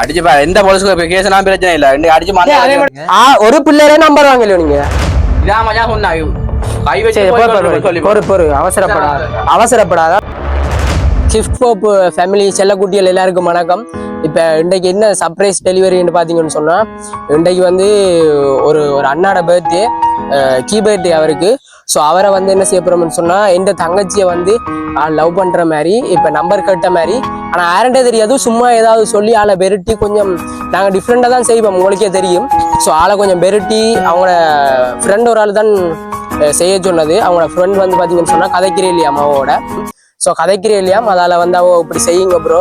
அடிச்சு எந்த போலீஸ்க்கு கேஸ்லாம் பிரச்சனை இல்ல. ரெண்டு அடிச்சு ஆ ஒரு பிள்ளையரே நம்பர் வாங்கலையோ நீங்க? இதான் மஜா சொன்னா கை வச்சு பொறு, சொல்லி பொறு, அவசரப்படாத. அவசரப்படாத. ஷிஃப்ட் போப் ஃபேமிலி செல்லக்குட்டிகள் எல்லாருக்கும் வணக்கம். இப்போ இன்றைக்கு என்ன சர்ப்ரைஸ் டெலிவரின்னு பார்த்தீங்கன்னு சொன்னால் இன்றைக்கு வந்து ஒரு ஒரு அண்ணாட பர்த்டே கீ பர்த்டே அவருக்கு. ஸோ அவரை வந்து என்ன செய்ய போகிறோம்னு சொன்னால் எந்த தங்கச்சியை வந்து லவ் பண்ணுற மாதிரி இப்போ நம்பர் கேட்ட மாதிரி ஆனால் ஆரண்டே தெரியாது. சும்மா ஏதாவது சொல்லி ஆளை பெருட்டி கொஞ்சம் நாங்கள் டிஃப்ரெண்ட்டாக தான் செய்வோம். உங்களுக்கே தெரியும். ஸோ ஆளை கொஞ்சம் பெருட்டி அவங்களோட ஃப்ரெண்ட் ஒரு ஆள் தான் செய்ய சொன்னது. அவங்களோட ஃப்ரெண்ட் வந்து பார்த்தீங்கன்னு சொன்னால் கதைக்கிறே இல்லையா அம்மாவோட? ஸோ கதைக்கிறே இல்லையா? அதால் வந்து அவ இப்படி செய்யுங்க ப்ரோ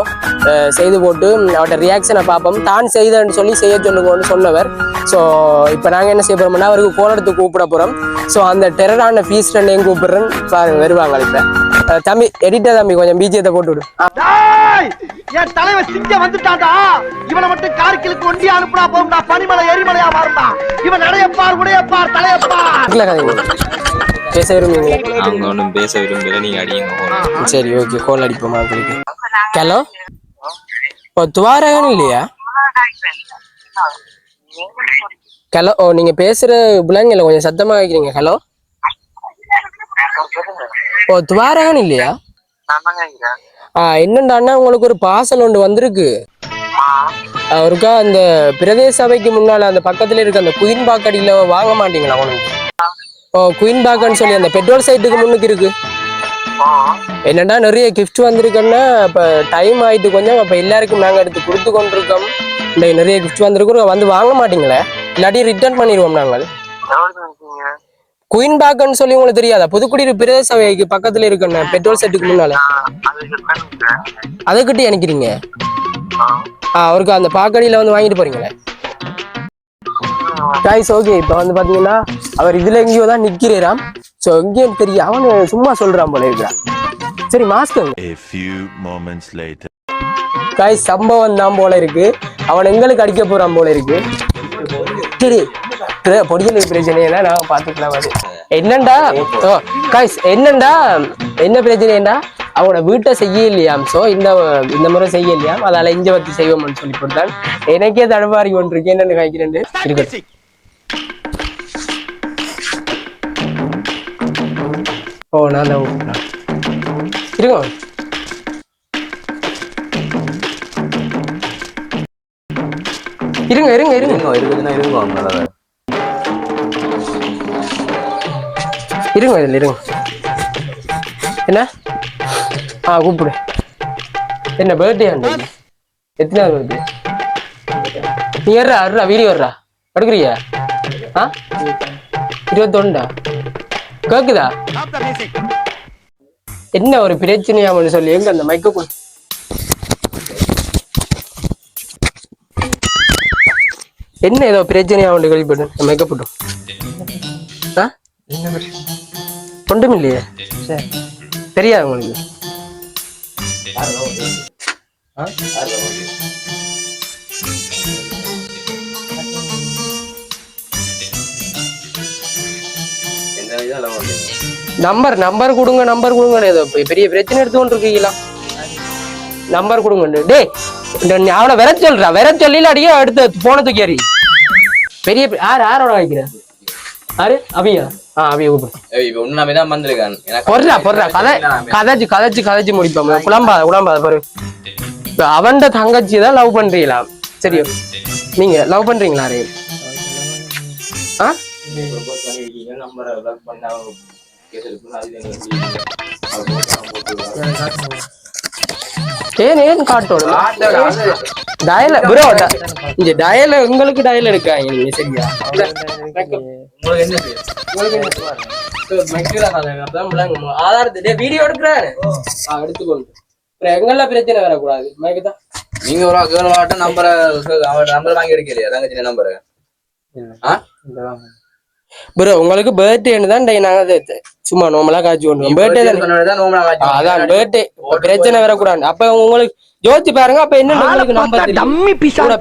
செய்து போட்டு அவட்ட ரியாக்ஷனை பார்ப்போம். தான் செய்தன்னு சொல்லி செய்ய சொல்லுங்கன்னு சொன்னவர். ஸோ இப்போ நாங்கள் என்ன செய்ய போகிறோம்னா அவருக்கு கோல் எடுத்து கூப்பிட போகிறோம் ஸோ அந்த டெரரான ஃபீஸ் ரெண்டையும் கூப்பிடுறேன். பாருங்க வருவாங்க இப்போ தம்பி எடிட்டர் தம்பி கொஞ்சம் பிஜியத்தை போட்டு விடு! என் தலைவன் சிங்க வந்துட்டான்டா. இவனை மட்டும் கார்கிலுக்கு ஒண்டி அனுப்புனா போகும்டா பனிமலை எரிமலையா மாறும்டா. இவன் நடையப்பார் உடையப்பார் தலையப்பார். பேச விரும்புவீங்களா? அவங்க ஒன்றும் பேச விரும்பல. நீங்க அடியுங்க சரி ஓகே கோல் அடிப்போமா உங்களுக்கு ஹலோ ஓ துவாரகன் இல்லையா? ஹலோ ஓ நீங்க பேசுற பிள்ளைங்கள கொஞ்சம் சத்தமா வைக்கிறீங்க ஹலோ ஓ துவாரகன் இல்லையா? ஆ என்னண்டாண்ணா உங்களுக்கு ஒரு பார்சல் ஒன்று வந்திருக்கு. அவருக்கா அந்த பிரதேச சபைக்கு முன்னால அந்த பக்கத்துல இருக்க அந்த குயின் பாக்கடியில வாங்க மாட்டீங்களா உங்களுக்கு? ஓ குயின் பாக்கன்னு சொல்லி அந்த பெட்ரோல் சைட்டுக்கு முன்னுக்கு இருக்கு. என்னடா நிறைய கிஃப்ட் வந்திருக்குன்னா இப்போ டைம் ஆயிட்டு கொஞ்சம் அப்போ எல்லாருக்கும் நாங்கள் எடுத்து கொடுத்து கொண்டிருக்கோம். இந்த நிறைய கிஃப்ட் வந்திருக்கோம் வந்து வாங்க மாட்டீங்களே? இல்லாட்டி ரிட்டர்ன் பண்ணிடுவோம் நாங்கள். குயின் பேக்குன்னு சொல்லி உங்களுக்கு தெரியாதா? புதுக்குடி பிரதேச சபைக்கு பக்கத்துல இருக்குண்ணே பெட்ரோல் செட்டுக்கு முன்னால. அதுக்கிட்ட நினைக்கிறீங்க ஆ அவருக்கு அந்த பாக்கடியில வந்து வாங்கிட்டு போறீங்களே? கைஸ் ஓகே இப்போ வந்து பாத்தீங்கன்னா அவர் இதுல எங்கேயோ தான் நிக்கிறாராம். ஸோ எங்கேயும் தெரியும் அவனு சும்மா சொல்றான் போல இருக்கிறான். சரி mask A few moments later. காய் சம்பவம் தான் போல இருக்கு. அவன் எங்களுக்கு அடிக்க போறான் போல இருக்கு. சரி பொடியல் பிரச்சனைனா நான் பாத்துக்கலாம் அது. என்னண்டா? ஓ காய்ஸ் என்னண்டா? என்ன பிரச்சனைடா அவனோட வீட்டை செய்ய இல்லையாம் சோ இந்த இந்த முறை செய்ய இல்லையாம் அதால இஞ்ச வத்தி செய்வோம்னு சொல்லி போட்டான் எனக்கே தடுமாறி கொண்டு இருக்கு என்னன்னு காய்க்கிறேன் இருக்கு ஓ நான் தான். இருங்க. இருங்க இருங்க இருங்க. இருக்குதுன்னா அவங்களால இருங்க இதில் இருங்க. என்ன? ஆ கூப்பிடு. என்ன பர்த்டே அண்டை எத்தனாவது பர்த்டே நீ ஏறா அருறா வீடியோ வர்றா. படுக்கிறியா ஆ? இருபத்தொண்டா கேக்குதா? என்ன ஒரு பிரச்சனையாமன்னு சொல்லி எங்க அந்த மைக்க கொடு. என்ன ஏதோ பிரச்சனையா ஒன்று கேள்விப்பட்டேன் மைக்க போட்டோம் ஒன்றும் இல்லையே. தெரியாது உங்களுக்கு. ஆ? நம்பர் நம்பர் கொடுங்க நம்பர் கொடுங்க ஏதோ பெரிய பிரச்சனை எடுத்துக்கொண்டு இருக்கீங்களா நம்பர் கொடுங்க டேய் அவனை வர சொல்றா. வர சொல்லல அடியே அடுத்து போன தூக்கி. பெரிய யார் யாரோட வைக்கிற யாரு? அவியா ஆ அவிய கூப்பிடு. உண்மையாவே தான் வந்திருக்கான். பொர்றா கதை கதைச்சு கதைச்சு கதைச்சு முடிப்போம். குழம்பாத குழம்பாத பாரு. இப்ப அவன்ட தங்கச்சி தான் லவ் பண்றீங்களா? சரி நீங்க லவ் பண்றீங்களா ரே ஆ? நம்பரை block பண்ணா கேஸ் எடுக்கணும் அது எங்களுக்கு ஏன் ஏன் காட்டோட டயல ப்ரோ இங்க டயல உங்களுக்கு டயல் எடுக்காங்க நீங்க சரியா? உங்களுக்கு என்ன செய்யும்? ஆதாரத்தை வீடியோ எடுக்கிறாரு. எடுத்துக்கொண்டு. எங்கெல்லாம் பிரச்சனை வரக்கூடாது? நீங்க ஒரு கேர்ள் வாட்ட நம்பரை நம்பர் வாங்கி எடுக்கலையா? தங்கச்சி நம்பரு ஆ? ப்ரோ உங்களுக்கு பர்த்டேன்னு தான் நாங்க சும்மா நார்மலா காய்ச்சி கொண்டு பர்த்டே தான்? அதான் பர்த்டே பிரச்சனை வரக்கூடாது அப்ப உங்களுக்கு யோசிச்சு பாருங்க அப்ப என்ன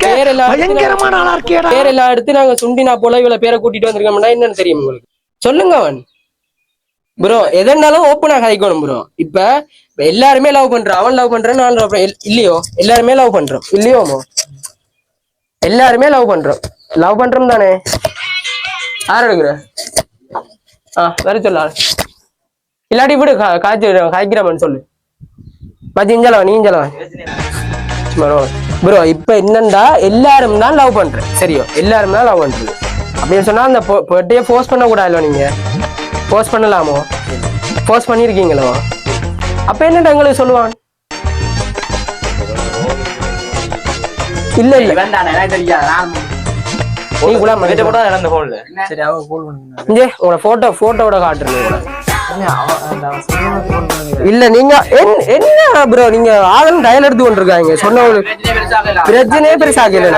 பேர் எல்லாம் எடுத்து பயங்கரமான ஆளா இருக்கேடா. பேர் எல்லாம் எடுத்து நாங்க சுண்டி நான் போல இவ்வளவு பேரை கூட்டிட்டு வந்திருக்கோம்னா என்னன்னு தெரியும் உங்களுக்கு. சொல்லுங்க அவன். ப்ரோ எதனாலும் ஓப்பனா கதைக்கணும் ப்ரோ இப்ப இப்ப எல்லாருமே லவ் பண்றோம். அவன் லவ் பண்றான் நான் லவ் பண்றேன். இல்லையோ? எல்லாருமே லவ் பண்றோம். இல்லையோமோ? எல்லாருமே லவ் பண்றோம். லவ் பண்றோம் தானே? யார் எடுக்கிற? ஆ வர சொல்ல இல்லாட்டி விடு கா- காய்ச்சி காய்க்கிறவன் சொல்லு. மச்சி இஞ்சலவன் நீ இஞ்சலவன் ப்ரோ இப்ப என்னண்டா எல்லாரும் தான் லவ் பண்றேன். சரியோ எல்லாரும் தான் லவ் பண்றது அப்படின்னு சொன்னா அந்த பர்த்டே போஸ்ட் பண்ண கூடாதுல நீங்க? போஸ்ட் பண்ணலாமோ? போஸ்ட் பண்ணிருக்கீங்களோ? அப்ப என்னடா எங்களுக்கு சொல்லுவான்? இல்ல இல்ல. வேண்டாம் எனக்கு தெரியாது. நீங்களா மகிட்ட கூட இழந்த ஹோல்ல சரி அவ ஹோல் பண்ணுங்க இங்கே உங்களோட போட்டோ போட்டோட காட்டுறீங்க இல்ல நீங்க என்ன ப்ரோ நீங்க ஆளும் டயல் எடுத்து கொண்டிருக்காங்க. சொன்ன ஒரு பிரச்சனையே பெருசாக இல்ல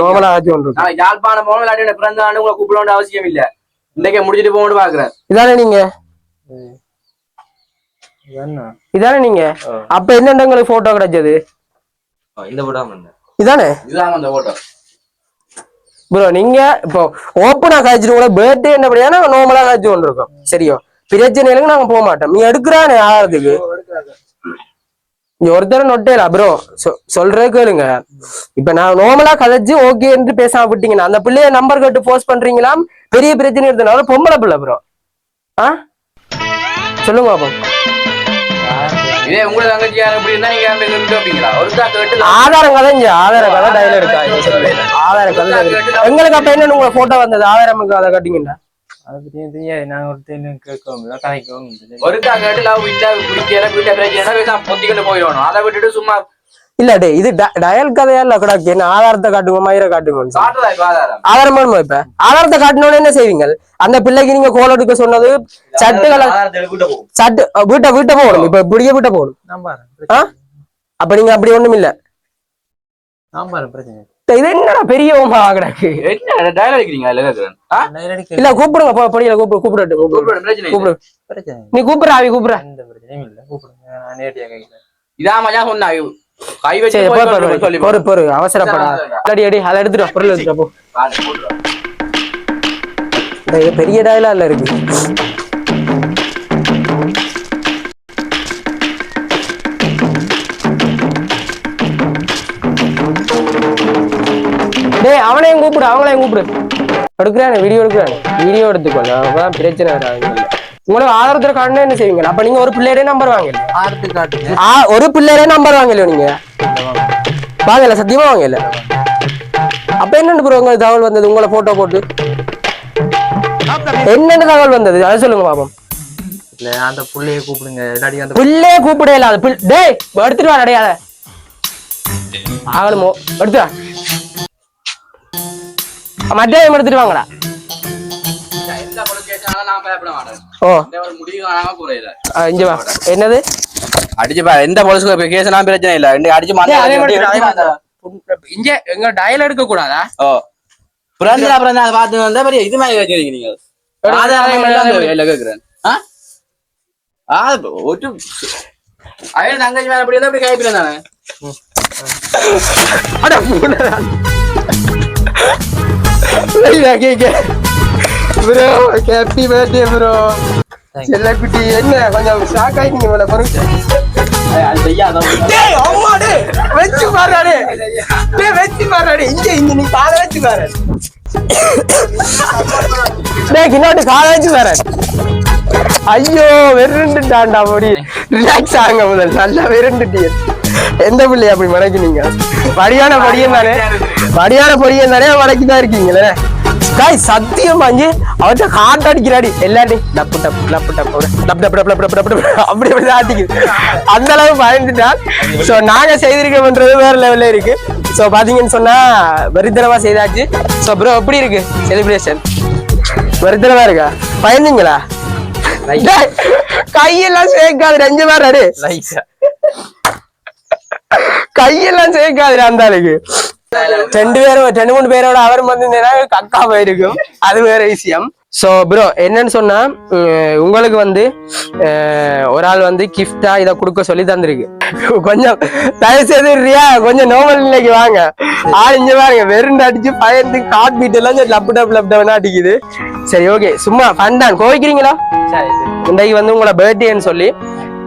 நார்மலா ஆச்சு கொண்டிருக்கோம் யாழ்ப்பாணம் போன விளையாட்டு பிறந்த ஆண்டு உங்களை கூப்பிட வேண்டிய அவசியம் இல்ல. இன்னைக்கு முடிச்சிட்டு போக பாக்குறேன். இதானே நீங்க? இதானே? நீங்க? அப்ப என்ன உங்களுக்கு போட்டோ கிடைச்சது? இந்த போட்டோ இதானே? இதான அந்த போட்டோ ப்ரோ நீங்க இப்போ ஓப்பனா காய்ச்சிட்டு கூட பர்த்டே என்னபடியா நாங்க நார்மலா காய்ச்சி கொண்டிருக்கோம். சரியோ? பிரச்சனைகளுக்கு நாங்க போக மாட்டோம். நீ எடுக்கிறானே ஆகிறதுக்கு இங்க ஒருத்தர் நொட்டேலா ப்ரோ சொல்றே கேளுங்க. இப்ப நான் நார்மலா கதைச்சு ஓகே என்று பேசாம விட்டீங்கன்னா அந்த பிள்ளைய நம்பர் கேட்டு போஸ்ட் பண்றீங்களா பெரிய பிரச்சனை இருந்தனால பொம்பளை பிள்ளை ப்ரோ ஆ? சொல்லுங்க பாப்போம். இதே உங்களை தங்கச்சியார் அப்படின்னா நீங்க அந்த கேட்டு அப்படிங்களா ஒருத்தா கேட்டு ஆதார கதைஞ்சு ஆதார கதை டைல இருக்கா ஆதார கதை. எங்களுக்கு அப்ப என்ன உங்க போட்டோ வந்தது? ஆதாரம் அதை கட்டிங்கண்டா ஒருத்தா கேட்டு லவ் இல்ல பிடிக்கல வீட்டுல பிரச்சனை இல்ல டே இது ட- டயல் கதையா இல்ல கூட என்ன ஆதாரத்தை காட்டுங்க மயிரை காட்டுங்க ஆதாரம். ஆதாரம் வேணுமா இப்ப? ஆதாரத்தை காட்டினோட என்ன செய்வீங்க அந்த பிள்ளைக்கு நீங்க கோல் எடுக்க சொன்னது சட்டு அஹ் வீட்டை வீட்டை போகணும் இப்ப இப்படியே வீட்டை போகணும்? அப்ப நீங்க அப்படி ஒண்ணும் இல்ல. நான் பாரு பிரச்சனை. இது என்னடா பெரிய ஓமா ஆகடாக்கு என்ன டயல் அடிக்கிறீங்க இல்ல கூப்பிடுங்க போ படியில கூப்பிடு கூப்பிடு. கூப்பிடு, நீ கூப்பிடுற ஆவி கூப்பிடுற. எந்த பிரச்சனையும் இல்லை கூப்பிடுங்க. நான் இதான் மஜா சொன்னா கை வச்சு பொறு, சொல்லி பொறு, அவசரப்படாத அடி அடி அதை எடுத்துட்டு பொருள் எடுத்துட்டு போ. பெரிய டயலா இல்ல இருக்கு. டேய் அவனையும் கூப்பிடு அவங்களையும் கூப்பிடு. எடுக்கிறானே வீடியோ எடுக்கிறானே. வீடியோ எடுத்துக்கோங்க அப்பதான் பிரச்சனை வராது. உங்களுக்கு ஆதாரத்துல காட்டினா என்ன செய்வீங்க? அப்ப நீங்க ஒரு பிள்ளையரே நம்பர் வாங்கல. ஆர்த்து காட்டுங்க. ஆ ஒரு பிள்ளையரே நம்பர் வாங்கலையோ நீங்க? வாங்கல சத்தியமா வாங்கல. அப்ப என்னன்னு ப்ரோ உங்களுக்கு தகவல் வந்தது? உங்களை போட்டோ. போட்டு என்னென்ன தகவல் வந்தது? அதை சொல்லுங்க பாப்போம். இல்ல அந்த புள்ளைய கூப்பிடுங்க. அந்த பிள்ளையே கூப்பிடே இல்லாத பிள் டேய் எடுத்துட்டு வா அடையாத ஆகணுமோ எடுத்து வா. மத்தியானம் எடுத்துட்டு வாங்கடா. ஓ இங்க வா என்னது அடிச்சு பாரு எந்த போலீஸ் கேஸ்லாம் பிரச்சனை இல்ல இன்னைக்கு அடிச்சு இங்க எங்க டயல் எடுக்க கூடாதா ஓ பிறந்தா பிறந்தா அதை பார்த்து வந்தா பெரிய இது மாதிரி வச்சிருக்கீங்க நீங்க ஆதாரம் கேக்குறேன் ஆ? ஆ, ஒரு அவன் தங்கச்சி மேல அப்படி இருந்தா அப்படி கைப்பிடுறேன் தானே அட கேக்க ப்ரோ ஹாப்பி பர்த்டே ப்ரோ செல்லக்குட்டி என்ன கொஞ்சம் ஷாக் ஆயிட்டீங்க மேல செய்யாத டேய் அம்மா டேய் வெச்சு பாருடா டேய். வெச்சு இங்க இங்க நீ கால வெச்சு பாரு. டேய் கிண்ணாட்டு கால வெச்சு பாரு. ஐயோ வெறுண்டுட்டான்டா முடி ரிலாக்ஸ் ஆகுங்க முதல். நல்லா வெறுண்டுட்டீங்க எந்த பிள்ளை அப்படி மடக்கினீங்க? வடியான பொடியன் தானே? வடியான பொடியன் தானே? மடக்கி தான் இருக்கீங்களே. காய் சத்தியம் அஞ்சு அவர்கிட்ட ஹார்ட் அடிக்கிறாடி எல்லாடி டப்பு டப்பு டப்பு டப்பு டப் டப் டப் டப் டப் அப்படி அப்படி ஆட்டிக்குது அந்த அளவு பயந்துட்டா ஸோ நாங்கள் செய்திருக்கோம்ன்றது வேற லெவலில் இருக்கு ஸோ பார்த்தீங்கன்னு சொன்னால் வெறித்தனமாக செய்தாச்சு ஸோ ப்ரோ எப்படி இருக்கு செலிப்ரேஷன் வெறித்தனமாக இருக்கா பயந்துங்களா கையெல்லாம் சேர்க்காது ரெஞ்சு மாதிரி கையெல்லாம் சேர்க்காது அந்த அளவுக்கு ரெண்டு மூணு பேரோட அவர் வந்து கக்கா போயிருக்கும். அது வேற விஷயம். சோ ப்ரோ என்னன்னு சொன்னா உங்களுக்கு வந்து ஒரு ஆள் வந்து கிஃப்டா இத கொடுக்க சொல்லி தந்திருக்கு. கொஞ்சம் தயவு செய்து ரியா கொஞ்சம் நோமல் நிலைக்கு வாங்க. ஆள் இங்க பாருங்க வெறுண்டு அடிச்சு பயந்து காட் பீட் எல்லாம் லப்பு டப் லப் டப்னு அடிக்குது. சரி ஓகே சும்மா ஃபண்டான் கோவிக்கிறீங்களா? இன்றைக்கு வந்து உங்களோட பர்த்டேன்னு சொல்லி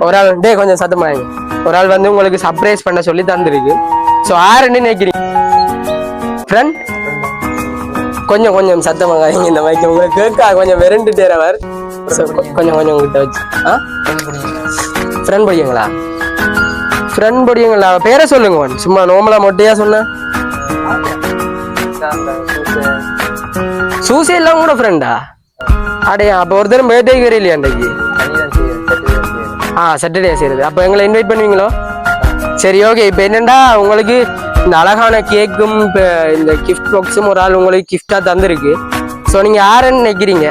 ஒரு ஆள் டே கொஞ்சம் சத்தமாங்க ஒரு ஆள் வந்து உங்களுக்கு சர்ப்ரைஸ் பண்ண சொல்லி தந்திருக்கு. ஸோ யாருன்னு நினைக்கிறீங்க? ஃப்ரெண்ட் கொஞ்சம் கொஞ்சம் சத்தமாக இந்த மைக்கு உங்களுக்கு கேட்கா கொஞ்சம் விரண்டுட்டே அவர். கொஞ்சம் கொஞ்சம் உங்ககிட்ட வச்சு ஆ? ஃப்ரெண்ட் படியுங்களா? ஃப்ரெண்ட் படியுங்களா? பேரை சொல்லுங்க சும்மா நோமலா மொட்டையா சொன்ன. சூசி எல்லாம் கூட ஃப்ரெண்டா அடே அப்போ ஒருத்தரும் பர்த்டேக்கு வரையிலையா அன்றைக்கு ஆ சாட்டர்டே செய்யுது அப்போ எங்களை இன்வைட் பண்ணுவீங்களோ? சரி ஓகே இப்போ என்னண்டா உங்களுக்கு இந்த அழகான கேக்கும் இப்போ இந்த கிஃப்ட் பாக்ஸும் ஒரு ஆள் உங்களுக்கு கிஃப்டாக தந்திருக்கு. ஸோ நீங்கள் யாருன்னு நினைக்கிறீங்க?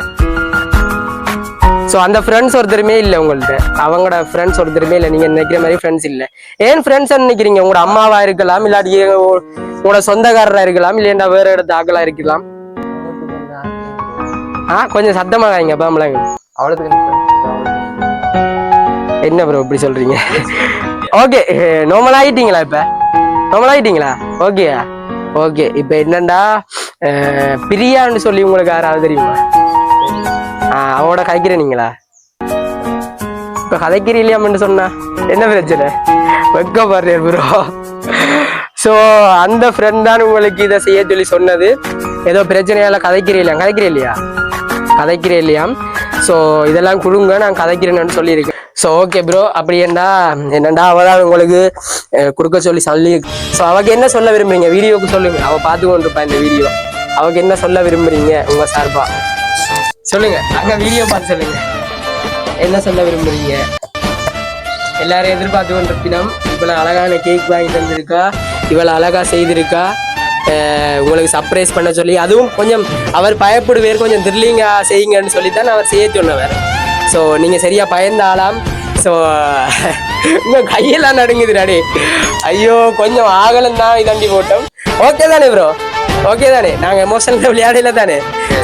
ஸோ அந்த ஃப்ரெண்ட்ஸ் ஒருத்தருமே இல்லை உங்கள்ட்ட. அவங்களோட ஃப்ரெண்ட்ஸ் ஒருத்தருமே இல்லை. நீங்கள் நினைக்கிற மாதிரி ஃப்ரெண்ட்ஸ் இல்லை. ஏன் ஃப்ரெண்ட்ஸ் நினைக்கிறீங்க? உங்களோட அம்மாவா இருக்கலாம் இல்லாட்டி உங்க- உங்களோட சொந்தக்காரரா இருக்கலாம் இல்லையா வேற இடத்து ஆக்களா இருக்கலாம். ஆ கொஞ்சம் சத்தமாக வாங்க பாம்பளாங்க என்ன ப்ரோ இப்படி சொல்றீங்க? ஓகே நார்மல் eh, ஆகிட்டீங்களா இப்ப? நார்மல் ஆகிட்டீங்களா ஓகே ஓகே இப்போ என்னண்டா அஹ், பிரியான்னு சொல்லி உங்களுக்கு யாராவது தெரியுமா? ஆ அவனோட கதைக்கிறீங்களா இப்போ இல்லையாமன்னு சொன்னா என்ன பிரச்சனை? வெக்கப்படுறேன் ப்ரோ ஸோ அந்த ஃப்ரெண்ட் தான் உங்களுக்கு இதை செய்ய சொல்லி சொன்னது. ஏதோ பிரச்சனையால கதைக்கிறீங்களா கதைக்கிறே இல்லையா? கதைக்கிறேன் இல்லையா? ஸோ இதெல்லாம் கொடுங்க நான் கதைக்கிறேன்னு சொல்லியிருக்கேன். ஸோ ஓகே ப்ரோ அப்படி என்னடா என்னண்டா அவள் தான் உங்களுக்கு கொடுக்க சொல்லி சொல்லி ஸோ அவக்கு என்ன சொல்ல விரும்புறீங்க? வீடியோக்கு சொல்லுங்க. அவள் பார்த்து கொண்டு இருப்பா இந்த வீடியோ. அவக்கு என்ன சொல்ல விரும்புறீங்க? உங்க சார்பா. சொல்லுங்க. அங்க வீடியோ பார்த்து சொல்லுங்க. என்ன சொல்ல விரும்புறீங்க? எல்லாரும் எதிர்பார்த்து கொண்டிருப்பினம் இவ்வளோ அழகான கேக் வாங்கி தந்திருக்கா? இவ்வளோ அழகா செய்திருக்கா? உங்களுக்கு சர்ப்ரைஸ் பண்ண சொல்லி அதுவும் கொஞ்சம் அவர் பயப்படுவேர் கொஞ்சம் த்ரில்லிங்கா செய்யுங்கன்னு சொல்லி தான் அவர் செய்ய சொன்னவர். ஸோ நீங்கள் சரியாக பயந்தாலாம். ஸோ இன்னும் கையெல்லாம் நடுங்குது டாடி ஐயோ கொஞ்சம் ஆகலம் தான் இதாண்டி போட்டோம். ஓகே தானே ப்ரோ ஓகே தானே? நாங்கள் எமோஷனில் விளையாடல தானே?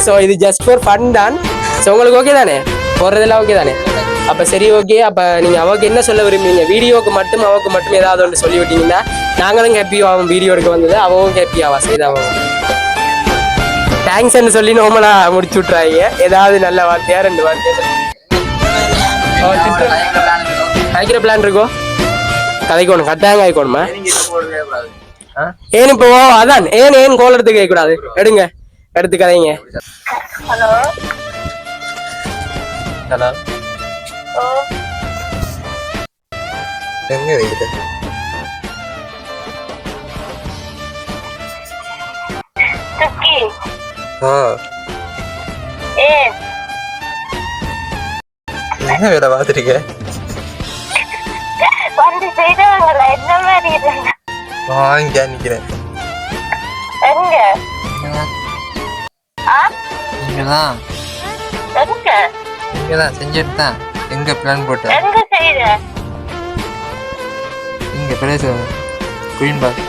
ஸோ இது ஜஸ்ட் ஃபார் ஃபன் தான். ஸோ உங்களுக்கு ஓகே தானே? போடுறதெல்லாம் ஓகே தானே? அப்போ சரி ஓகே அப்போ நீங்கள் அவருக்கு என்ன சொல்ல விரும்புறீங்க? வீடியோவுக்கு மட்டும் அவருக்கு மட்டும் ஏதாவது ஒன்று சொல்லி விட்டீங்கன்னா நாங்களும் ஹாப்பி ஆகும் வீடியோ எடுக்க வந்தது அவவும் ஹாப்பி ஆவா? செய்தாவும் தேங்க்ஸ்ன்னு சொல்லி நோமலா முடிச்சு விட்றாங்க ஏதாவது நல்ல வார்த்தையா ரெண்டு வார்த்தையா சொல்லி கதைக்கிற பிளான் இருக்கோ? கதைக்கணும் கட்டாயம் கதைக்கணுமா? ஏன் இப்போ அதான் ஏன் ஏன் கோல் எடுத்து கேட்க கூடாது எடுங்க எடுத்து கதைங்க. ஹலோ? ஹலோ? எங்க சுக்கி. ஆ. ஏ என்ன வேலை பார்த்துருக்க வந்து செய்தவங்கள? என்ன மாதிரி வாங்க நிக்கிறேன். எங்க? ஆ? இங்கதான். எங்க? இங்கதான் செஞ்சுட்டு தான் எங்க பிளான் போட்ட? எங்க செய்த? இங்க பிரதேச குயின் பாக்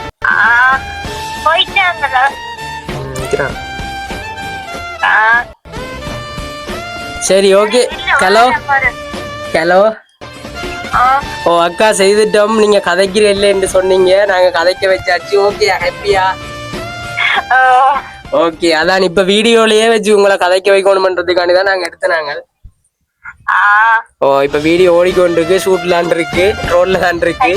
போயிட்டாங்களா? நிக்கிறேன். ஆ. சரி ஓகே. ஹலோ ஹலோ ஓ அக்கா செய்துட்டோம். நீங்க கதைக்கிற இல்லைன்னு சொன்னீங்க. நாங்க கதைக்க வச்சாச்சு. ஓகே ஹாப்பியா? ஓகே அதான். இப்ப வீடியோலயே வச்சு உங்களை கதைக்க வைக்கணும்ன்றதுக்காண்டி தான் நாங்க எடுத்தனாங்க ஆ. ஓ இப்ப வீடியோ ஓடிக்கொண்டிருக்கு. ஷூட்லான் இருக்கு. ரோட்ல தான் இருக்கு.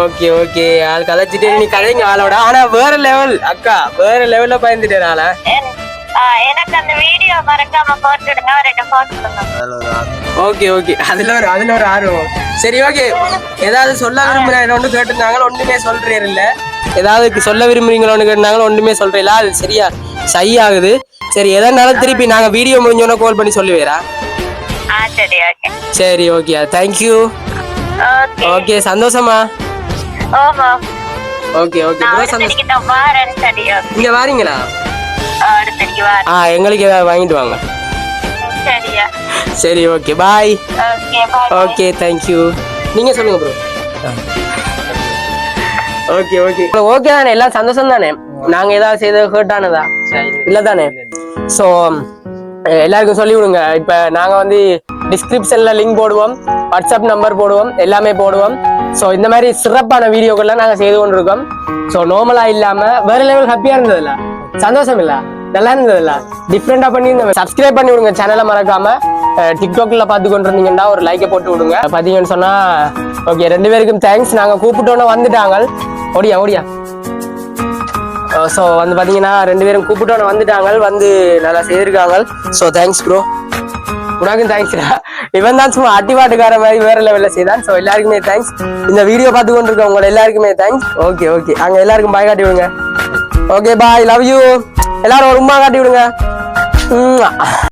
Okay okay. ஆள் கதைச்சிட்டு நீ கதைங்க ஆளோட. ஆனா வேற லெவல் அக்கா வேற லெவல்ல பயந்துட்டேன் ஆளா. எனக்கு அந்த வீடியோ மறக்காம போட்டுடுங்க அவர்கிட்ட போட்டுடுங்க ஓகே ஓகே. அதுல ஒரு அதுல ஒரு ஆர்வம் சரி ஓகே. ஏதாவது சொல்ல விரும்புறேன் ஒன்று கேட்டிருந்தாங்க ஒண்ணுமே சொல்றேன் இல்ல ஏதாவது சொல்ல விரும்புறீங்களோன்னு கேட்டாங்க ஒண்ணுமே சொல்றீங்களா? அது சரியா சை ஆகுது. சரி எதனாலும் திருப்பி நாங்க வீடியோ முடிஞ்சோன்னா கால் பண்ணி சொல்லுவேரா ஆ சரி ஓகே. சரி okay. Thank you okay. Okay சந்தோஷமா? Okay okay. சந்தோஷம். இங்க வாரீங்களா? ஆ எங்களுக்கு ஏதாவது வாங்கிட்டு வாங்க. சரி ஓகே பாய். ஓகே தேங்க்யூ நீங்க சொல்லுங்க ப்ரோ ஓகே ஓகே. ஓகே தானே எல்லாம் சந்தோஷம் தானே? நாங்க ஏதாவது செய்தது ஹர்ட் ஆனதா? இல்ல தானே? ஸோ எல்லாருக்கும் சொல்லி விடுங்க. இப்ப நாங்க வந்து டிஸ்கிரிப்ஷன்ல லிங்க் போடுவோம் வாட்ஸ்அப் நம்பர் போடுவோம் எல்லாமே போடுவோம். ஸோ இந்த மாதிரி சிறப்பான வீடியோக்கள்லாம் நாங்க செய்து கொண்டிருக்கோம். ஸோ நார்மலா இல்லாம வேற லெவல் ஹாப்பியா இருந்ததுல சந்தோஷம் இல்ல நல்லா இருந்ததுல டிஃப்ரெண்டா பண்ணி சப்ஸ்கிரைப் பண்ணி விடுங்க. சேனலை மறக்காம டிக்டாக்ல பார்த்து கொண்டு இருந்தீங்கன்னா ஒரு லைக்கை போட்டு விடுங்க. பாத்தீங்கன்னு சொன்னா ஓகே ரெண்டு பேருக்கும் தேங்க்ஸ் நாங்க கூப்பிட்டோன்னே வந்துட்டாங்க. ஓடியா ஓடியா? ஸோ வந்து பார்த்தீங்கன்னா ரெண்டு பேரும் கூப்பிட்டோன்னு வந்துட்டாங்க. வந்து நல்லா செய்திருக்காங்க. ஸோ தேங்க்ஸ் ப்ரோ உனக்கும் தேங்க்ஸ்டா இவன் தான் சும்மா அட்டிவாட்டுக்கார மாதிரி வேற லெவலில் செய்தான். ஸோ எல்லாருக்குமே தேங்க்ஸ் இந்த வீடியோ பார்த்து கொண்டு இருக்க உங்களை எல்லாருக்குமே தேங்க்ஸ் ஓகே ஓகே அங்கே எல்லாருக்கும் பாய் காட்டி விடுங்க. ஓகே பாய் லவ் யூ எல்லாரும் ஒரு உமா காட்டி விடுங்க. உம்.